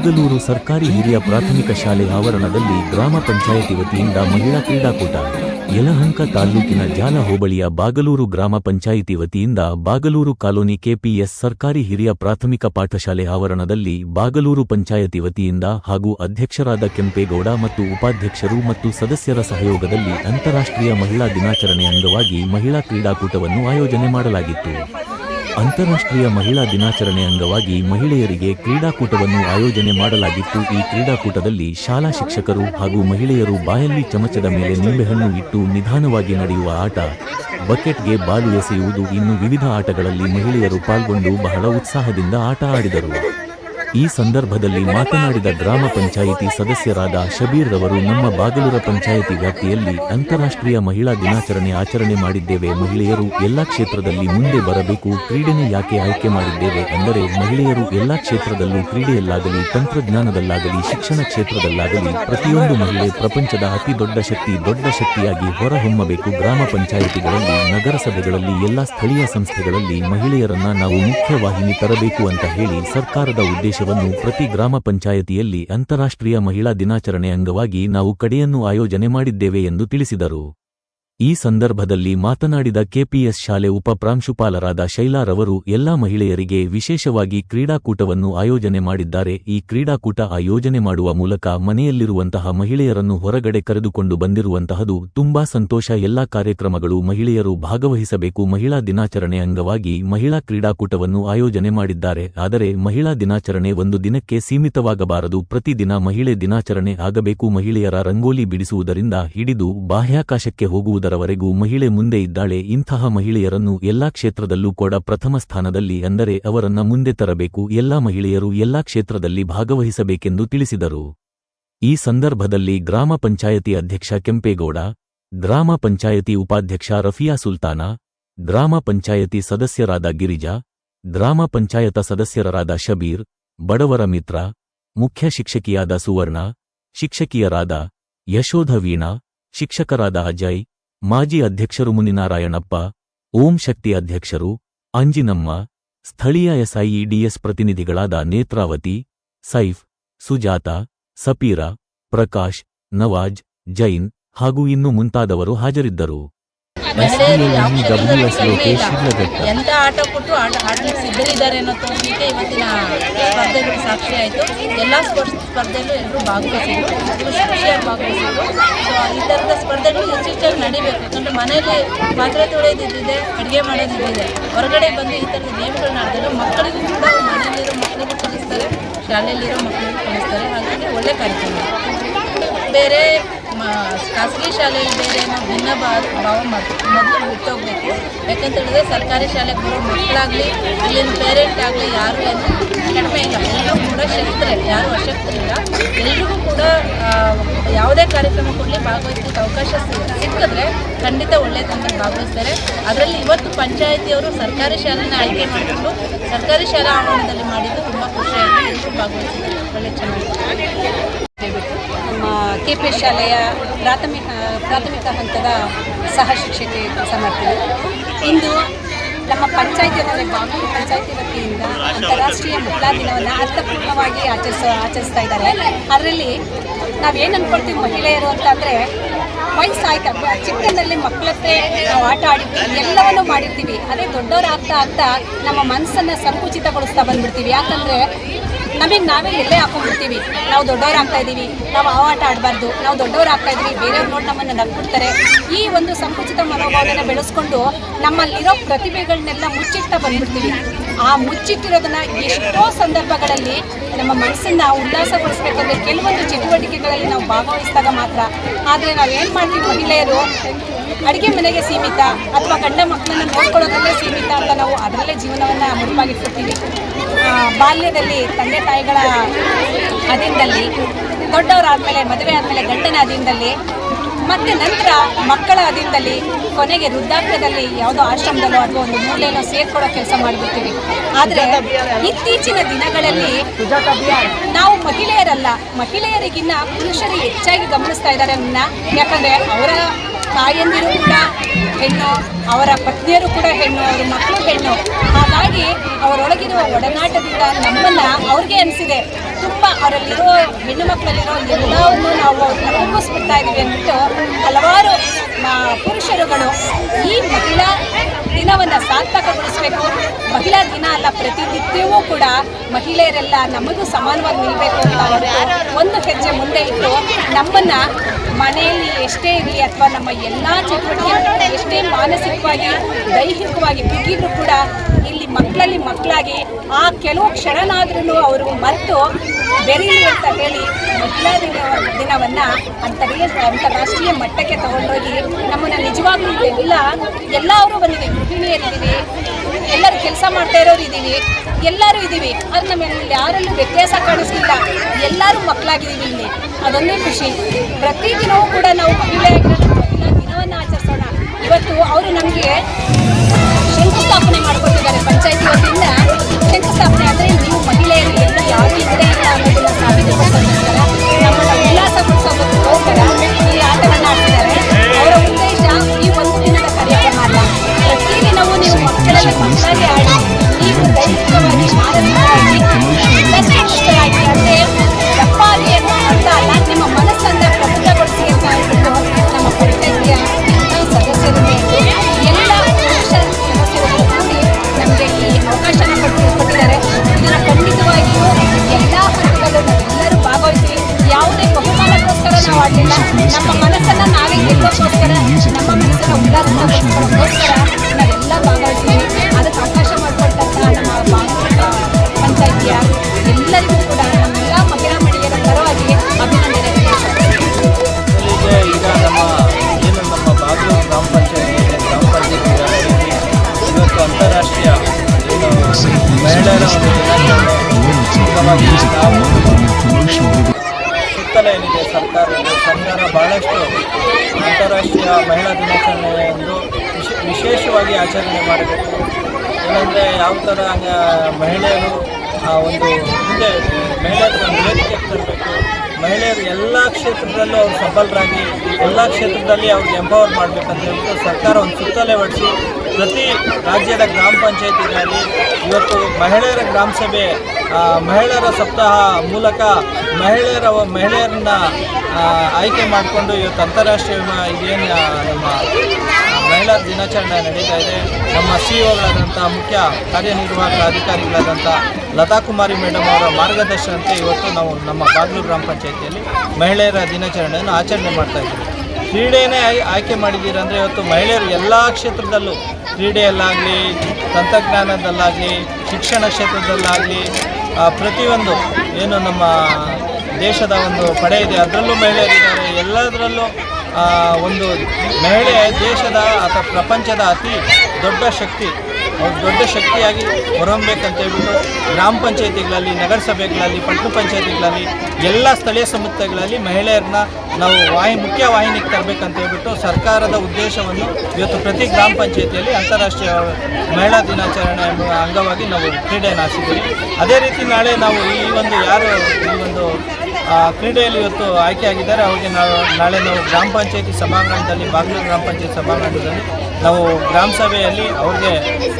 ಬಾಗಲೂರು ಸರ್ಕಾರಿ ಹಿರಿಯ ಪ್ರಾಥಮಿಕ ಶಾಲೆ ಆವರಣದಲ್ಲಿ ಗ್ರಾಮ ಪಂಚಾಯತಿ ವತಿಯಿಂದ ಮಹಿಳಾ ಕ್ರೀಡಾಕೂಟ. ಯಲಹಂಕ ತಾಲ್ಲೂಕಿನ ಜಾಲ ಹೋಬಳಿಯ ಬಾಗಲೂರು ಗ್ರಾಮ ಪಂಚಾಯಿತಿ ವತಿಯಿಂದ ಬಾಗಲೂರು ಕಾಲೋನಿ ಕೆಪಿಎಸ್ ಸರ್ಕಾರಿ ಹಿರಿಯ ಪ್ರಾಥಮಿಕ ಪಾಠಶಾಲೆ ಆವರಣದಲ್ಲಿ ಬಾಗಲೂರು ಪಂಚಾಯತಿ ವತಿಯಿಂದ ಹಾಗೂ ಅಧ್ಯಕ್ಷರಾದ ಕೆಂಪೇಗೌಡ ಮತ್ತು ಉಪಾಧ್ಯಕ್ಷರು ಮತ್ತು ಸದಸ್ಯರ ಸಹಯೋಗದಲ್ಲಿ ಅಂತಾರಾಷ್ಟ್ರೀಯ ಮಹಿಳಾ ದಿನಾಚರಣೆ ಅಂಗವಾಗಿ ಮಹಿಳಾ ಕ್ರೀಡಾಕೂಟವನ್ನು ಆಯೋಜನೆ ಮಾಡಲಾಗಿತ್ತು. ಅಂತಾರಾಷ್ಟ್ರೀಯ ಮಹಿಳಾ ದಿನಾಚರಣೆ ಅಂಗವಾಗಿ ಮಹಿಳೆಯರಿಗೆ ಕ್ರೀಡಾಕೂಟವನ್ನು ಆಯೋಜನೆ ಮಾಡಲಾಗಿತ್ತು. ಈ ಕ್ರೀಡಾಕೂಟದಲ್ಲಿ ಶಾಲಾ ಶಿಕ್ಷಕರು ಹಾಗೂ ಮಹಿಳೆಯರು ಬಾಯಲ್ಲಿ ಚಮಚದ ಮೇಲೆ ನಿಂಬೆಹಣ್ಣು ಇಟ್ಟು ನಿಧಾನವಾಗಿ ನಡೆಯುವ ಆಟ, ಬಕೆಟ್ಗೆ ಬಾಲು ಎಸೆಯುವುದು, ಇನ್ನು ವಿವಿಧ ಆಟಗಳಲ್ಲಿ ಮಹಿಳೆಯರು ಪಾಲ್ಗೊಂಡು ಬಹಳ ಉತ್ಸಾಹದಿಂದ ಆಟ ಆಡಿದರು. ಈ ಸಂದರ್ಭದಲ್ಲಿ ಮಾತನಾಡಿದ ಗ್ರಾಮ ಪಂಚಾಯಿತಿ ಸದಸ್ಯರಾದ ಶಬೀರ್ ರವರು, ನಮ್ಮ ಬಾಗಲೂರ ಪಂಚಾಯಿತಿ ವ್ಯಾಪ್ತಿಯಲ್ಲಿ ಅಂತಾರಾಷ್ಟ್ರೀಯ ಮಹಿಳಾ ದಿನಾಚರಣೆ ಆಚರಣೆ ಮಾಡಿದ್ದೇವೆ. ಮಹಿಳೆಯರು ಎಲ್ಲಾ ಕ್ಷೇತ್ರದಲ್ಲಿ ಮುಂದೆ ಬರಬೇಕು, ಕ್ರೀಡೆನೆ ಯಾಕೆ ಆಯ್ಕೆ ಮಾಡಿದ್ದೇವೆ ಅಂದರೆ ಮಹಿಳೆಯರು ಎಲ್ಲಾ ಕ್ಷೇತ್ರದಲ್ಲೂ ಕ್ರೀಡೆಯಲ್ಲಾಗಲಿ, ತಂತ್ರಜ್ಞಾನದಲ್ಲಾಗಲಿ, ಶಿಕ್ಷಣ ಕ್ಷೇತ್ರದಲ್ಲಾಗಲಿ ಪ್ರತಿಯೊಂದು ಮಹಿಳೆ ಪ್ರಪಂಚದ ಅತಿ ದೊಡ್ಡ ಶಕ್ತಿ ದೊಡ್ಡ ಶಕ್ತಿಯಾಗಿ ಹೊರಹೊಮ್ಮಬೇಕು. ಗ್ರಾಮ ಪಂಚಾಯಿತಿಗಳಲ್ಲಿ, ನಗರಸಭೆಗಳಲ್ಲಿ, ಎಲ್ಲಾ ಸ್ಥಳೀಯ ಸಂಸ್ಥೆಗಳಲ್ಲಿ ಮಹಿಳೆಯರನ್ನ ನಾವು ಮುಖ್ಯವಾಹಿನಿ ತರಬೇಕು ಅಂತ ಹೇಳಿ ಸರ್ಕಾರದ ಉದ್ದೇಶವನ್ನು ಪ್ರತಿ ಗ್ರಾಮ ಪಂಚಾಯತಿಯಲ್ಲಿ ಅಂತಾರಾಷ್ಟ್ರೀಯ ಮಹಿಳಾ ದಿನಾಚರಣೆ ಅಂಗವಾಗಿ ನಾವು ಕಡೆಯನ್ನು ಆಯೋಜನೆ ಮಾಡಿದ್ದೇವೆ ಎಂದು ತಿಳಿಸಿದರು. ಈ ಸಂದರ್ಭದಲ್ಲಿ ಮಾತನಾಡಿದ ಕೆಪಿಎಸ್ ಶಾಲೆ ಉಪಪ್ರಾಂಶುಪಾಲರಾದ ಶೈಲಾರವರು ಎಲ್ಲಾ ಮಹಿಳೆಯರಿಗೆ ವಿಶೇಷವಾಗಿ ಕ್ರೀಡಾಕೂಟವನ್ನು ಆಯೋಜನೆ ಮಾಡಿದ್ದಾರೆ. ಈ ಕ್ರೀಡಾಕೂಟ ಆಯೋಜನೆ ಮಾಡುವ ಮೂಲಕ ಮನೆಯಲ್ಲಿರುವಂತಹ ಮಹಿಳೆಯರನ್ನು ಹೊರಗಡೆ ಕರೆದುಕೊಂಡು ಬಂದಿರುವಂತಹದು ತುಂಬಾ ಸಂತೋಷ. ಎಲ್ಲಾ ಕಾರ್ಯಕ್ರಮಗಳು ಮಹಿಳೆಯರು ಭಾಗವಹಿಸಬೇಕು. ಮಹಿಳಾ ದಿನಾಚರಣೆ ಅಂಗವಾಗಿ ಮಹಿಳಾ ಕ್ರೀಡಾಕೂಟವನ್ನು ಆಯೋಜನೆ ಮಾಡಿದ್ದಾರೆ. ಆದರೆ ಮಹಿಳಾ ದಿನಾಚರಣೆ ಒಂದು ದಿನಕ್ಕೆ ಸೀಮಿತವಾಗಬಾರದು. ಪ್ರತಿದಿನ ಮಹಿಳೆ ದಿನಾಚರಣೆ ಆಗಬೇಕು. ಮಹಿಳೆಯರ ರಂಗೋಲಿ ಬಿಡಿಸುವುದರಿಂದ ಹಿಡಿದು ಬಾಹ್ಯಾಕಾಶಕ್ಕೆ ಹೋಗುವುದರವರೆಗೂ ಮಹಿಳೆ ಮುಂದೆ ಇದ್ದಾಳೆ, ಇಂತಹ ಮಹಿಳೆಯರನ್ನು ಎಲ್ಲಾ ಕ್ಷೇತ್ರದಲ್ಲೂ ಕೂಡ ಪ್ರಥಮ ಸ್ಥಾನದಲ್ಲಿ ಅಂದರೆ ಅವರನ್ನ ಮುಂದೆ ತರಬೇಕು, ಎಲ್ಲಾ ಮಹಿಳೆಯರು ಎಲ್ಲಾ ಕ್ಷೇತ್ರದಲ್ಲಿ ಭಾಗವಹಿಸಬೇಕೆಂದು ತಿಳಿಸಿದರು. ಈ ಸಂದರ್ಭದಲ್ಲಿ ಗ್ರಾಮ ಪಂಚಾಯತಿ ಅಧ್ಯಕ್ಷ ಕೆಂಪೇಗೌಡ, ಗ್ರಾಮ ಪಂಚಾಯತಿ ಉಪಾಧ್ಯಕ್ಷ ರಫಿಯಾ ಸುಲ್ತಾನ, ಗ್ರಾಮ ಪಂಚಾಯತಿ ಸದಸ್ಯರಾದ ಗಿರಿಜಾ, ಗ್ರಾಮ ಪಂಚಾಯತ ಸದಸ್ಯರಾದ ಶಬೀರ್, ಬಡವರ ಮಿತ್ರ, ಮುಖ್ಯ ಶಿಕ್ಷಕಿಯಾದ ಸುವರ್ಣ, ಶಿಕ್ಷಕಿಯರಾದ ಯಶೋಧ ವೀಣಾ, ಶಿಕ್ಷಕರಾದ ಅಜಯ್ ಮಾಜಿ ಅಧ್ಯಕ್ಷರು ಮುನಿನಾರಾಯಣಪ್ಪ ಓಂ ಶಕ್ತಿ ಅಧ್ಯಕ್ಷರು ಅಂಜಿನಮ್ಮ ಸ್ಥಳೀಯ ಎಸ್ಐಇಡಿಎಸ್ ಪ್ರತಿನಿಧಿಗಳಾದ ನೇತ್ರಾವತಿ ಸೈಫ್ ಸುಜಾತ ಸಪೀರ ಪ್ರಕಾಶ್ ನವಾಜ್ ಜೈನ್ ಹಾಗೂ ಇನ್ನು ಮುಂತಾದವರು ಹಾಜರಿದ್ದರು. ಎಂತ ಆಟ ಕೊಟ್ಟು ಆಟ ಸಿದ್ಧರಿದ್ದಾರೆ ಅನ್ನೋ ತೋರಿಸಲಿಕ್ಕೆ ಇವತ್ತಿನ ಸ್ಪರ್ಧೆಗಳು ಸಾಕ್ಷಿ ಆಯಿತು. ಎಲ್ಲ ಸ್ಪರ್ಧೆಯಲ್ಲೂ ಎಲ್ಲರೂ ಭಾಗವಹಿಸಿದ್ರು. ಖುಷಿ ಖುಷಿಯಾಗಿ ಭಾಗವಹಿಸಿದ್ರು. ಸೊ ಈ ಥರದ ಸ್ಪರ್ಧೆಗಳು ಹೆಚ್ಚೆಚ್ಚಾಗಿ ಯಾಕಂದ್ರೆ ಮನೆಯಲ್ಲಿ ಪಾತ್ರೆ ತೊಳೆಯೋದಿದ್ದಿದೆ ಅಡುಗೆ ಮಾಡೋದಿದ್ದಿದೆ. ಹೊರಗಡೆ ಬಂದು ಈ ಥರದ ಗೇಮ್ಗಳನ್ನ ಆಡಿದ್ರೆ ಮಕ್ಕಳಿಗೂ ಕೂಡ ಮನೆಯಲ್ಲಿರೋ ಮಕ್ಕಳಿಗೂ ಕಲಿಸ್ತಾರೆ, ಶಾಲೆಯಲ್ಲಿರೋ ಮಕ್ಕಳಿಗೂ ಕಲಿಸ್ತಾರೆ. ಹಾಗಾಗಿ ಒಳ್ಳೆ ಕಾರ್ಯಕ್ರಮ. ಬೇರೆ ಮ- ಖಾಸಗಿ ಶಾಲೆಯಲ್ಲಿ ಬೇರೆ ಏನೋ ಭಿನ್ನ ಭಾವ ಭಾವ ಮೊದಲು ಬಿಟ್ಟೋಗ್ಬೇಕು ಯಾಕಂತ ಹೇಳಿದ್ರೆ ಸರ್ಕಾರಿ ಶಾಲೆಗೆ ಬರೋ ಮಕ್ಕಳಾಗಲಿ, ಇಲ್ಲಿನ ಪೇರೆಂಟ್ ಆಗಲಿ ಯಾರು ಏನು ಕಡಿಮೆ ಇಲ್ಲ. ಎಲ್ಲರೂ ಕೂಡ ಶಕ್ತರೆ. ಯಾರು ಅಶಕ್ತರಿಲ್ಲ ಎಲ್ರಿಗೂ ಕೂಡ ಯಾವುದೇ ಕಾರ್ಯಕ್ರಮ ಕೊಡಲಿ ಭಾಗವಹಿಸಲಿಕ್ಕೆ ಅವಕಾಶ ಸಿಕ್ಕಿದ್ರೆ ಖಂಡಿತ ಒಳ್ಳೆಯದಂತ ಭಾಗವಹಿಸ್ತಾರೆ ಅದರಲ್ಲಿ ಇವತ್ತು ಪಂಚಾಯಿತಿಯವರು ಸರ್ಕಾರಿ ಶಾಲೆನ ಆಯ್ಕೆ ಮಾಡಿಕೊಂಡು, ಸರ್ಕಾರಿ ಶಾಲಾ ಆವರಣದಲ್ಲಿ ಮಾಡಿದ್ದು ತುಂಬ ಖುಷಿಯಾಗಿ ಎಲ್ಲರೂ ಭಾಗವಹಿಸಿದ್ದಾರೆ. ಒಳ್ಳೆ ಚೆನ್ನಾಗಿದೆ ನಮ್ಮ ಕೆ ಪಿ ಶಾಲೆಯ ಪ್ರಾಥಮಿಕ ಪ್ರಾಥಮಿಕ ಹಂತದ ಸಹ ಶಿಕ್ಷಕಿ ಕೆಲಸ ಇಂದು ನಮ್ಮ ಪಂಚಾಯತಿ ಅಂದರೆ ಬಾಂಬೆ ಪಂಚಾಯತಿ ವತಿಯಿಂದ ಅಂತಾರಾಷ್ಟ್ರೀಯ ಮಹಿಳಾ ದಿನವನ್ನು ಅರ್ಥಪೂರ್ಣವಾಗಿ ಆಚರಿಸ, ಆಚರಿಸ್ತಾ ಇದ್ದಾರೆ. ಅದರಲ್ಲಿ ನಾವೇನು ಅಂದ್ಕೊಳ್ತೀವಿ ಮಹಿಳೆಯರು ಅಂತಂದರೆ ವಯಸ್ಸಾಯ್ತು ಚಿಕ್ಕನಲ್ಲಿ ಮಕ್ಕಳ ನಾವು ಆಟ ಆಡಿರ್ತೀವಿ ಎಲ್ಲವನ್ನೂ ಮಾಡಿರ್ತೀವಿ. ಅದೇ ದೊಡ್ಡವರಾಗ್ತಾ ಆಗ್ತಾ ನಮ್ಮ ಮನಸ್ಸನ್ನು ಸಂಕುಚಿತಗೊಳಿಸ್ತಾ ಬಂದ್ಬಿಡ್ತೀವಿ. ಯಾಕಂದರೆ ನಮಗೆ ನಾವೇ ಎಲ್ಲೇ ಹಾಕೊಂಡ್ಬಿಡ್ತೀವಿ. ನಾವು ದೊಡ್ಡವ್ರು ಆಗ್ತಾ ಇದ್ದೀವಿ ನಾವು ಆ ಆಟ ಆಡಬಾರ್ದು. ನಾವು ದೊಡ್ಡವ್ರು ಆಗ್ತಾ ಇದ್ದೀವಿ ಬೇರೆಯವ್ರು ನೋಡಿ ನಮ್ಮನ್ನು ನಗ್ಬಿಡ್ತಾರೆ. ಈ ಒಂದು ಸಂಕುಚಿತ ಮನೋಭಾವನೆ ಬೆಳೆಸ್ಕೊಂಡು ನಮ್ಮಲ್ಲಿರೋ ಪ್ರತಿಭೆಗಳನ್ನೆಲ್ಲ ಮುಚ್ಚಿಡ್ತಾ ಬಂದ್ಬಿಡ್ತೀವಿ. ಆ ಮುಚ್ಚಿಟ್ಟಿರೋದನ್ನ ಎಷ್ಟೋ ಸಂದರ್ಭಗಳಲ್ಲಿ ನಮ್ಮ ಮನಸ್ಸನ್ನ ಉಲ್ಲಾಸಗೊಳಿಸ್ಬೇಕಂದ್ರೆ ಕೆಲವೊಂದು ಚಟುವಟಿಕೆಗಳಲ್ಲಿ ನಾವು ಭಾಗವಹಿಸಿದಾಗ ಮಾತ್ರ. ಆದರೆ ನಾವು ಮಾಡ್ತೀವಿ ಮಹಿಳೆಯರು? ಅಡುಗೆ ಮನೆಗೆ ಸೀಮಿತ ಅಥವಾ ಗಂಡ ಮಕ್ಕಳನ್ನು ನೋಡ್ಕೊಳ್ಳೋದ್ರಲ್ಲೇ ಸೀಮಿತ ಅಂತ ನಾವು ಅದರಲ್ಲೇ ಜೀವನವನ್ನು ಮುಡುಪಾಗಿಟ್ಕೊತೀವಿ ಆ, ಬಾಲ್ಯದಲ್ಲಿ ತಂದೆ ತಾಯಿಗಳ ಅಧೀನದಲ್ಲಿ ದೊಡ್ಡವರಾದಮೇಲೆ ಮದುವೆ ಆದಮೇಲೆ ಗಂಡನ ಅಧೀನದಲ್ಲಿ ಮತ್ತೆ ನಂತರ ಮಕ್ಕಳ ಅಧೀನದಲ್ಲಿ ಕೊನೆಗೆ ವೃದ್ಧಾಪ್ಯದಲ್ಲಿ ಯಾವುದೋ ಆಶ್ರಮದಲ್ಲೋ ಅಥವಾ ಒಂದು ಮೂಲೆಯನ್ನು ಸೇರ್ಕೊಳ್ಳೋ ಕೆಲಸ ಮಾಡಿಬಿಡ್ತೀವಿ. ಆದರೆ ಇತ್ತೀಚಿನ ದಿನಗಳಲ್ಲಿ ನಾವು ಮಹಿಳೆಯರಲ್ಲ ಮಹಿಳೆಯರಿಗಿನ್ನ ಪುರುಷರು ಹೆಚ್ಚಾಗಿ ಗಮನಿಸ್ತಾ ಇದ್ದಾರೆ ನನ್ನ ಯಾಕಂದರೆ ಅವರ ತಾಯಂದಿರು ಕೂಡ ಹೆಣ್ಣು, ಅವರ ಪತ್ನಿಯರು ಕೂಡ ಹೆಣ್ಣು, ಅವರ ಮಕ್ಕಳು ಹೆಣ್ಣು. ಹಾಗಾಗಿ ಅವರೊಳಗಿರುವ ಒಡನಾಟದಿಂದ ನಮ್ಮನ್ನು ಅವ್ರಿಗೆ ಅನಿಸಿದೆ ತುಂಬ ಅವರಲ್ಲಿರೋ ಹೆಣ್ಣು ಮಕ್ಕಳಲ್ಲಿರೋ ಎಲ್ಲವನ್ನು ನಾವು ಅವ್ರನ್ನ ಇದ್ದೀವಿ ಅಂದ್ಬಿಟ್ಟು ಹಲವಾರು ಪುರುಷರುಗಳು ಈ ಮಹಿಳಾ ದಿನವನ್ನು ಸಾರ್ಥಕಗೊಳಿಸಬೇಕು. ಮಹಿಳಾ ದಿನ ಅಲ್ಲ, ಪ್ರತಿನಿತ್ಯವೂ ಕೂಡ ಮಹಿಳೆಯರೆಲ್ಲ ನಮಗೂ ಸಮಾನವಾಗಿ ನಿಲ್ಲಬೇಕು ಅಂತ ಅವರು ಒಂದು ಹೆಜ್ಜೆ ಮುಂದೆ ಇಟ್ಟು ನಮ್ಮನ್ನ ಮನೆಯಲ್ಲಿ ಎಷ್ಟೇ ಇರಲಿ ಅಥವಾ ನಮ್ಮ ಎಲ್ಲ ಚಟುವಟಿಕೆ ಎಷ್ಟೇ ಮಾನಸಿಕವಾಗಿ, ದೈಹಿಕವಾಗಿ ಬಿಗಿದ್ರು ಕೂಡ ಇಲ್ಲಿ ಮಕ್ಕಳಲ್ಲಿ ಮಕ್ಕಳಾಗಿ, ಆ ಕೆಲವು ಕ್ಷಣನಾದ್ರೂ ಅವರು ಮರೆತು ಬೆರೀಲಿ ಅಂತ ಹೇಳಿ ಮಹಿಳಾ ದಿನ ದಿನವನ್ನು ಅಂತ ಅಂತಾರಾಷ್ಟ್ರೀಯ ಮಟ್ಟಕ್ಕೆ ತಗೊಂಡೋಗಿ ನಮ್ಮನ್ನು ನಿಜವಾಗ್ಲೂ ಎಲ್ಲ ಎಲ್ಲರೂ ಬಂದಿದ್ದೀವಿ ಗೃಹಿಣಿಯರಿದ್ದೀವಿ ಎಲ್ಲರೂ ಕೆಲಸ ಮಾಡ್ತಾ ಇರೋರು ಇದ್ದೀವಿ. ಎಲ್ಲರೂ ಇದ್ದೀವಿ. ಅದು ನಮ್ಮಲ್ಲಿ ಯಾರಲ್ಲೂ ವ್ಯತ್ಯಾಸ ಕಾಣಿಸ್ತಿಲ್ಲ ಎಲ್ಲರೂ ಮಕ್ಕಳಾಗಿದ್ದೀವಿ ಇಲ್ಲಿ. ಅದೊಂದೇ ಖುಷಿ. ಪ್ರತಿ ದಿನವೂ ಕೂಡ ನಾವು ಮಹಿಳೆಯಾಗಿರೋದು ಮಹಿಳಾ ದಿನವನ್ನು ಆಚರಿಸೋಣ. ಇವತ್ತು ಅವರು ನಮಗೆ ಶಂಕುಸ್ಥಾಪನೆ ಮಾಡ್ಕೊತಿದ್ದಾರೆ ಪಂಚಾಯತಿ ನಾವು ನಮ್ಮ ಮನಸ್ಸನ್ನು ನಾವೇ ಗೆಲ್ಲೋಕ್ಕೋಸ್ಕರ ನಮ್ಮ ಮನಸ್ಸನ್ನು ಉದಾಹರಣೆಗೋಸ್ಕರ ನಾವೆಲ್ಲ ಭಾಗವಹಿಸ್ತೀವಿ. ಅದಕ್ಕೆ ಅವಕಾಶ ಮಾಡಿಕೊಟ್ಟಂಥ ನಮ್ಮ ಪಂಚಾಯಿತಿಯ ಎಲ್ಲರಿಗೂ ಕೂಡ ನಮ್ಮೆಲ್ಲ ಮಹಿಳಾ ಮಹಿಳೆಯರ ಪರವಾಗಿ ಅಭಿನಂದನೆ ಈಗ ನಮ್ಮ ಏನು ನಮ್ಮ ಬಾಗಲೂರು ಗ್ರಾಮ ಪಂಚಾಯತಿ ಇದೆ ಗ್ರಾಮ ಪಂಚಾಯತಿ ಇವತ್ತು ಅಂತಾರಾಷ್ಟ್ರೀಯ ಮಹಿಳೆಯರ ಒಂದು ದಿನಾಚರಣೆ. ಸುತ್ತಲೇ ಏನಿದೆ, ಸರ್ಕಾರ ಸರ್ಕಾರ ಬಹಳಷ್ಟು ಅಂತಾರಾಷ್ಟ್ರೀಯ ಮಹಿಳಾ ದಿನಾಚರಣೆ ಎಂದು ವಿಶೇ, ವಿಶೇಷವಾಗಿ ಆಚರಣೆ ಮಾಡಬೇಕು. ಏನಂದರೆ ಯಾವ ಥರ ಮಹಿಳೆಯರು ಆ ಒಂದು ಮುಂದೆ ಮಹಿಳೆಯರ ಮೇಲೆ ತರಬೇಕು. ಮಹಿಳೆಯರು ಎಲ್ಲ ಕ್ಷೇತ್ರದಲ್ಲೂ ಅವರು ಸಬಲರಾಗಿ, ಎಲ್ಲ ಕ್ಷೇತ್ರದಲ್ಲಿ ಅವ್ರಿಗೆ ಎಂಪವರ್ ಮಾಡಬೇಕಂತ ಹೇಳ್ಬಿಟ್ಟು ಸರ್ಕಾರ ಒಂದು ಸುತ್ತಲೇ ಹೊಡಿಸಿ ಪ್ರತಿ ರಾಜ್ಯದ ಗ್ರಾಮ ಪಂಚಾಯತಿಗಳಲ್ಲಿ ಇವತ್ತು ಮಹಿಳೆಯರ ಗ್ರಾಮ ಸಭೆ ಮಹಿಳೆಯರ ಸಪ್ತಾಹ ಮೂಲಕ ಮಹಿಳೆಯರ, ಮಹಿಳೆಯರನ್ನ ಆಯ್ಕೆ ಮಾಡಿಕೊಂಡು ಇವತ್ತು ಅಂತಾರಾಷ್ಟ್ರೀಯ ಏನು ನಮ್ಮ ಮಹಿಳಾ ದಿನಾಚರಣೆ ನಡೀತಾ ಇದೆ. ನಮ್ಮ ಸಿ ಒಗಳಾದಂಥ ಮುಖ್ಯ ಕಾರ್ಯನಿರ್ವಾಹಕ ಅಧಿಕಾರಿಗಳಾದಂಥ ಲತಾ ಕುಮಾರಿ ಮೇಡಮ್ ಅವರ ಮಾರ್ಗದರ್ಶನಂತೆ ಇವತ್ತು ನಾವು ನಮ್ಮ ಬಾಗ್ಲೂರು ಗ್ರಾಮ ಪಂಚಾಯತಿಯಲ್ಲಿ ಮಹಿಳೆಯರ ದಿನಾಚರಣೆಯನ್ನು ಆಚರಣೆ ಮಾಡ್ತಾ ಇದ್ದೀವಿ. ಕ್ರೀಡೆಯೇ ಆಯ್- ಆಯ್ಕೆ ಮಾಡಿದ್ದೀರಂದರೆ ಇವತ್ತು ಮಹಿಳೆಯರು ಎಲ್ಲ ಕ್ಷೇತ್ರದಲ್ಲೂ ಕ್ರೀಡೆಯಲ್ಲಾಗಲಿ, ತಂತ್ರಜ್ಞಾನದಲ್ಲಾಗಲಿ, ಶಿಕ್ಷಣ ಕ್ಷೇತ್ರದಲ್ಲಾಗಲಿ ಪ್ರತಿಯೊಂದು ಏನು ನಮ್ಮ ದೇಶದ ಒಂದು ಪಡೆ ಇದೆ. ಅದರಲ್ಲೂ ಮಹಿಳೆಯರಿದ್ದಾರೆ. ಎಲ್ಲದರಲ್ಲೂ ಒಂದು ಮಹಿಳೆ ದೇಶದ ಅಥವಾ ಪ್ರಪಂಚದ ಅತಿ ದೊಡ್ಡ ಶಕ್ತಿ. ದೊಡ್ಡ ಶಕ್ತಿಯಾಗಿ ಹೊರಹೊಮ್ಮಬೇಕಂತ ಹೇಳ್ಬಿಟ್ಟು ಗ್ರಾಮ ಪಂಚಾಯತಿಗಳಲ್ಲಿ, ನಗರಸಭೆಗಳಲ್ಲಿ, ಪಟ್ಟಣ ಪಂಚಾಯತಿಗಳಲ್ಲಿ, ಎಲ್ಲ ಸ್ಥಳೀಯ ಸಂಸ್ಥೆಗಳಲ್ಲಿ ಮಹಿಳೆಯರನ್ನ ನಾವು ವಾಹಿ, ಮುಖ್ಯ ವಾಹಿನಿಗೆ ತರಬೇಕಂತ ಹೇಳ್ಬಿಟ್ಟು ಸರ್ಕಾರದ ಉದ್ದೇಶವನ್ನು ಇವತ್ತು ಪ್ರತಿ ಗ್ರಾಮ ಪಂಚಾಯತಿಯಲ್ಲಿ ಅಂತಾರಾಷ್ಟ್ರೀಯ ಮಹಿಳಾ ದಿನಾಚರಣೆ ಎಂಬ ಅಂಗವಾಗಿ ನಾವು ಕ್ರೀಡೆಯನ್ನು ಆರಿಸಿದ್ದೀವಿ ಅದೇ ರೀತಿ ನಾಳೆ ನಾವು ಈ ಒಂದು ಯಾರು, ಈ ಒಂದು ಕ್ರೀಡೆಯಲ್ಲಿ ಇವತ್ತು ಆಯ್ಕೆಯಾಗಿದ್ದಾರೆ. ಅವರಿಗೆ ನಾವು ನಾಳೆ ನಾವು ಗ್ರಾಮ ಪಂಚಾಯತಿ ಸಭಾಂಗಣದಲ್ಲಿ ಬಾಗ್ಲೂರು ಗ್ರಾಮ ಪಂಚಾಯತಿ ಸಭಾಂಗಣದಲ್ಲಿ ನಾವು ಗ್ರಾಮ ಸಭೆಯಲ್ಲಿ ಅವ್ರಿಗೆ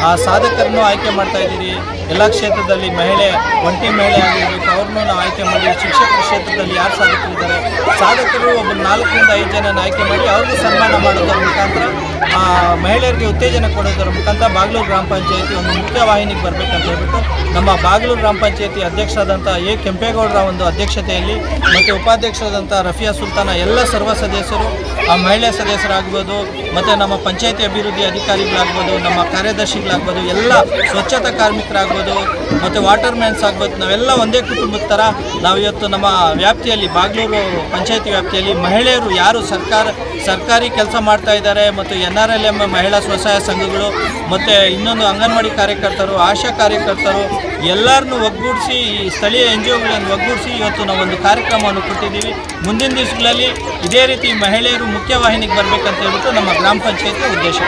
ಆ ಸಾಧಕರನ್ನು ಆಯ್ಕೆ ಮಾಡ್ತಾ ಇದ್ದೀರಿ. ಎಲ್ಲ ಕ್ಷೇತ್ರದಲ್ಲಿ ಮಹಿಳೆ, ಒಂಟಿ ಮಹಿಳೆ ಆಗಿರಬೇಕು, ಅವ್ರನ್ನೂ ನಾವು ಆಯ್ಕೆ ಮಾಡಿ, ಶಿಕ್ಷಕರ ಕ್ಷೇತ್ರದಲ್ಲಿ ಯಾರು ಸಾಧಕರಿದ್ದಾರೆ ಸಾಧಕರು ಒಬ್ಬ ನಾಲ್ಕರಿಂದ ಐದು ಜನ ಆಯ್ಕೆ ಮಾಡಿ ಅವ್ರಿಗೆ ಸನ್ಮಾನ ಮಾಡೋದರ ಮುಖಾಂತರ ಮಹಿಳೆಯರಿಗೆ ಉತ್ತೇಜನ ಕೊಡೋದರ ಮುಖಾಂತರ ಬಾಗ್ಲೂರು ಗ್ರಾಮ ಪಂಚಾಯತಿ ಒಂದು ಮುಖ್ಯ ವಾಹಿನಿಗೆ ಬರಬೇಕಂತ ಹೇಳ್ಬಿಟ್ಟು, ನಮ್ಮ ಬಾಗ್ಲೂರು ಗ್ರಾಮ ಪಂಚಾಯತಿ ಅಧ್ಯಕ್ಷರಾದಂಥ ಎ. ಕೆಂಪೇಗೌಡರ ಒಂದು ಅಧ್ಯಕ್ಷತೆಯಲ್ಲಿ ಮತ್ತು ಉಪಾಧ್ಯಕ್ಷರಾದಂಥ ರಫಿಯಾ ಸುಲ್ತಾನ ಎಲ್ಲ ಸರ್ವ ಸದಸ್ಯರು, ಆ ಮಹಿಳೆ ಸದಸ್ಯರಾಗ್ಬೋದು, ಮತ್ತು ನಮ್ಮ ಪಂಚಾಯತಿ ಅಭಿವೃದ್ಧಿ ಅಧಿಕಾರಿಗಳಾಗ್ಬೋದು, ನಮ್ಮ ಕಾರ್ಯದರ್ಶಿಗಳಾಗ್ಬೋದು, ಎಲ್ಲ ಸ್ವಚ್ಛತಾ ಕಾರ್ಮಿಕರಾಗ್ಬೋದು, ಮತ್ತು ವಾಟರ್ ಮ್ಯಾನ್ಸ್ ಆಗ್ಬೋದು, ನಾವೆಲ್ಲ ಒಂದೇ ಕುಟುಂಬದ ಥರ ನಾವು ಇವತ್ತು ನಮ್ಮ ವ್ಯಾಪ್ತಿಯಲ್ಲಿ, ಬಾಗ್ಲೂರು ಪಂಚಾಯತಿ ವ್ಯಾಪ್ತಿಯಲ್ಲಿ ಮಹಿಳೆಯರು ಯಾರು ಸರ್ಕಾರ, ಸರ್ಕಾರಿ ಕೆಲಸ ಮಾಡ್ತಾ ಇದ್ದಾರೆ, ಮತ್ತು ಎನ್ ಆರ್ ಎಲ್ ಎಂ ಮಹಿಳಾ ಸ್ವಸಹಾಯ ಸಂಘಗಳು, ಮತ್ತು ಇನ್ನೊಂದು ಅಂಗನವಾಡಿ ಕಾರ್ಯಕರ್ತರು, ಆಶಾ ಕಾರ್ಯಕರ್ತರು, ಎಲ್ಲರನ್ನೂ ಒಗ್ಗೂಡಿಸಿ ಈ ಸ್ಥಳೀಯ ಎನ್ ಜಿ ಒಗಳನ್ನು ಒಗ್ಗೂಡಿಸಿ ಇವತ್ತು ನಾವೊಂದು ಕಾರ್ಯಕ್ರಮವನ್ನು ಕೊಟ್ಟಿದ್ದೀವಿ. ಮುಂದಿನ ದಿವಸಗಳಲ್ಲಿ ಇದೇ ರೀತಿ ಮಹಿಳೆಯರು ಮುಖ್ಯವಾಹಿನಿಗೆ ಬರಬೇಕಂತ ಹೇಳ್ಬಿಟ್ಟು ನಮ್ಮ ಗ್ರಾಮ ಪಂಚಾಯತಿ ಉದ್ದೇಶ.